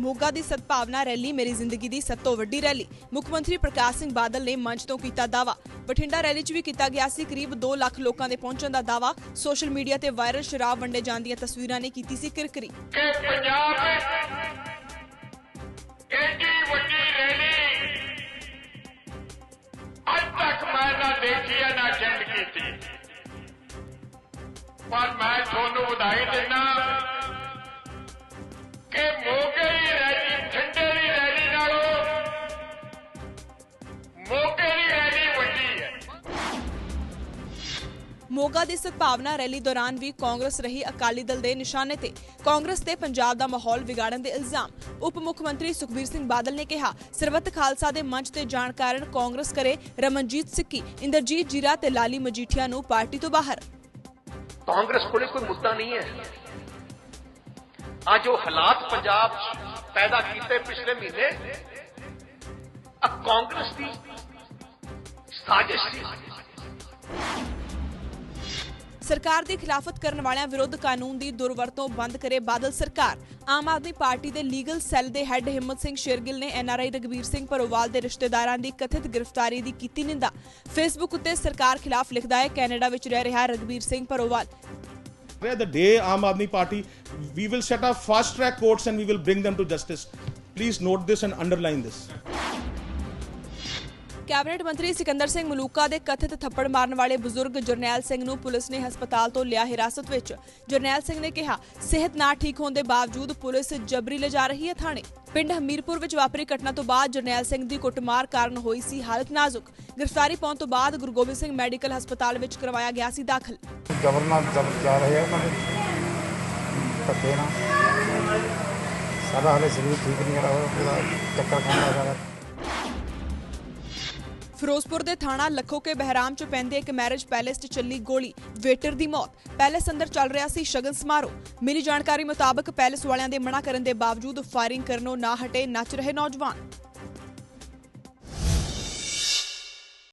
ਮੋਗਾ ਦੀ ਸਦਭਾਵਨਾ ਰੈਲੀ ਮੇਰੀ ਜ਼ਿੰਦਗੀ ਦੀ ਸਭ ਤੋਂ ਵੱਡੀ ਰੈਲੀ। ਮੁੱਖ ਮੰਤਰੀ ਪ੍ਰਕਾਸ਼ ਸਿੰਘ ਬਾਦਲ ਨੇ ਮੰਚ ਤੋਂ ਕੀਤਾ ਦਾਵਾ ਬਠਿੰਡਾ ਰੈਲੀ 'ਚ ਵੀ ਕੀਤਾ ਗਿਆ ਸੀ। ਕਰੀਬ 2 ਲੱਖ ਲੋਕਾਂ ਦੇ ਪਹੁੰਚਣ ਦਾ ਦਾਵਾ ਸੋਸ਼ਲ ਮੀਡੀਆ ਤੇ ਵਾਇਰਲ ਸ਼ਰਾਬ ਵੰਡੇ ਜਾਣ ਦੀਆਂ ਤਸਵੀਰਾਂ ਨੇ ਕੀਤੀ ਸੀ ਕਿਰਕਰੀ। ਕਿ ਪੰਜਾਬ ਵਿੱਚ ਵੱਡੀ ਰੈਲੀ ਅੱਜ ਤੱਕ ਮੈਂ ਨਾ ਦੇਖੀ ਹੈ ਨਾ ਅਟੈਂਡ ਕੀਤੀ। ਪਰ ਮੈਂ ਤੁਹਾਨੂੰ ਵਧਾਈ ਦਿੰਦਾ ਮੋਗਾ ਦੀ ਸਦਭਾਵਨਾ ਰੈਲੀ ਦੌਰਾਨ ਵੀ ਕਾਂਗਰਸ ਰਹੀ ਅਕਾਲੀ ਦਲ ਦੇ ਨਿਸ਼ਾਨੇ ਤੇ। ਕਾਂਗਰਸ ਤੇ ਪੰਜਾਬ ਦਾ ਮਾਹੌਲ ਵਿਗਾੜਨ ਦੇ ਇਲਜ਼ਾਮ। ਉਪ ਮੁੱਖ ਮੰਤਰੀ ਸੁਖਬੀਰ ਸਿੰਘ ਬਾਦਲ ਨੇ ਕਿਹਾ ਸਰਬੱਤ ਖਾਲਸਾ ਦੇ ਮੰਚ ਤੇ ਜਾਣ ਕਾਰਨ ਕਾਂਗਰਸ ਕਰੇ ਰਮਨਜੀਤ ਸਿੱਕੀ, ਇੰਦਰਜੀਤ ਜੀਰਾ ਤੇ ਲਾਲੀ ਮਜੀਠੀਆ ਨੂੰ ਪਾਰਟੀ ਤੋਂ ਬਾਹਰ। ਕਾਂਗਰਸ ਕੋਲੇ ਕੋਈ ਮੁੱਦਾ ਨਹੀਂ ਹੈ। ਆ ਜੋ ਹਾਲਾਤ ਪੰਜਾਬ ਪੈਦਾ ਕੀਤੇ ਪਿਛਲੇ ਮਹੀਨੇ। ਆ ਕਾਂਗਰਸ ਦੀ ਸਾਜ਼ਿਸ਼ ਸੀ। ਸਰਕਾਰ ਦੀ ਖਿਲਾਫਤ ਕਰਨ ਵਾਲਿਆਂ ਵਿਰੁੱਧ ਕਾਨੂੰਨ ਦੀ ਦੁਰਵਰਤੋਂ ਬੰਦ ਕਰੇ ਬਾਦਲ ਸਰਕਾਰ ਆਮ ਆਦਮੀ ਪਾਰਟੀ ਦੇ ਲੀਗਲ ਸੈੱਲ ਦੇ ਹੈੱਡ ਹਿੰਮਤ ਸਿੰਘ ਸ਼ੇਰਗਿੱਲ ਨੇ ਐਨਆਰਆਈ ਰਗਵੀਰ ਸਿੰਘ ਪਰੋਵਾਲ ਦੇ ਰਿਸ਼ਤੇਦਾਰਾਂ ਦੀ ਕਥਿਤ ਗ੍ਰਿਫਤਾਰੀ ਦੀ ਕੀਤੀ ਨਿੰਦਾ ਫੇਸਬੁੱਕ ਉੱਤੇ ਸਰਕਾਰ ਖਿਲਾਫ ਲਿਖਦਾ ਹੈ ਕੈਨੇਡਾ ਵਿੱਚ ਰਹਿ ਰਿਹਾ Ragveer Singh Parowal Where the day Aam Aadmi Party, we will set up fast track courts and we will bring them to justice. Please note this and underline this. Cabinet ਮੰਤਰੀ ਸਿਕੰਦਰ ਸਿੰਘ ਮਲੂਕਾ ਦੇ ਕਥਿਤ ਥੱਪੜ ਮਾਰਨ ਵਾਲੇ ਬਜ਼ੁਰਗ ਜਰਨੈਲ ਸਿੰਘ ਨੂੰ ਪੁਲਿਸ ਨੇ ਹਸਪਤਾਲ ਤੋਂ ਲਿਆ ਹਿਰਾਸਤ ਵਿੱਚ। ਜਰਨੈਲ ਸਿੰਘ ਨੇ ਕਿਹਾ, ਸਿਹਤ ਨਾ ਠੀਕ ਹੋਣ ਦੇ ਬਾਵਜੂਦ ਪੁਲਿਸ ਜਬਰੀ ਲਿਜਾ ਰਹੀ ਹੈ ਥਾਣੇ। ਪਿੰਡ ਹਮੀਰਪੁਰ ਵਿੱਚ ਵਾਪਰੀ ਘਟਨਾ ਤੋਂ ਬਾਅਦ ਜਰਨੈਲ ਸਿੰਘ ਦੀ ਕੁੱਟਮਾਰ ਕਾਰਨ ਹੋਈ ਸੀ ਹਾਲਤ ਨਾਜ਼ੁਕ। ਗ੍ਰਿਫਤਾਰੀ ਪਾਉਣ ਤੋਂ ਬਾਅਦ ਗੁਰੂ ਗੋਬਿੰਦ ਸਿੰਘ ਮੈਡੀਕਲ ਹਸਪਤਾਲ ਵਿੱਚ ਕਰਵਾਇਆ ਗਿਆ ਸੀ ਦਾਖਲ। ਜ਼ਬਰ ਜਾ ਰਹੇ ਆ ਉਹਨਾਂ ਦੇ। ਧੱਕੇ ਨਾਲ। ਸਾਡਾ ਹਾਲੇ ਸਰੀਰ ਠੀਕ ਨਹੀਂ ਕਰਾ ਹੋਇਆ ਪੂਰਾ ਚੱਕਰ ਖਾਂਦਾ ਜਾ ਰਿਹਾ ਫਿਰੋਜ਼ਪੁਰ ਦੇ ਥਾਣਾ ਲੱਖੋਕੇ ਬਹਿਰਾਮ ਚ ਪੈਂਦੇ ਇੱਕ ਮੈਰਿਜ ਪੈਲੇਸ 'ਚ ਚੱਲੀ ਗੋਲੀ। ਵੇਟਰ ਦੀ ਮੌਤ। ਪੈਲੇਸ ਅੰਦਰ ਚੱਲ ਰਿਹਾ ਸੀ ਸ਼ਗਨ ਸਮਾਰੋਹ। ਮਿਲੀ ਜਾਣਕਾਰੀ ਮੁਤਾਬਕ ਪੈਲੇਸ ਵਾਲਿਆਂ ਦੇ ਮਨਾ ਕਰਨ ਦੇ ਬਾਵਜੂਦ ਫਾਇਰਿੰਗ ਕਰਨੋਂ ਨਾ ਹਟੇ ਨੱਚ ਰਹੇ ਨੌਜਵਾਨ।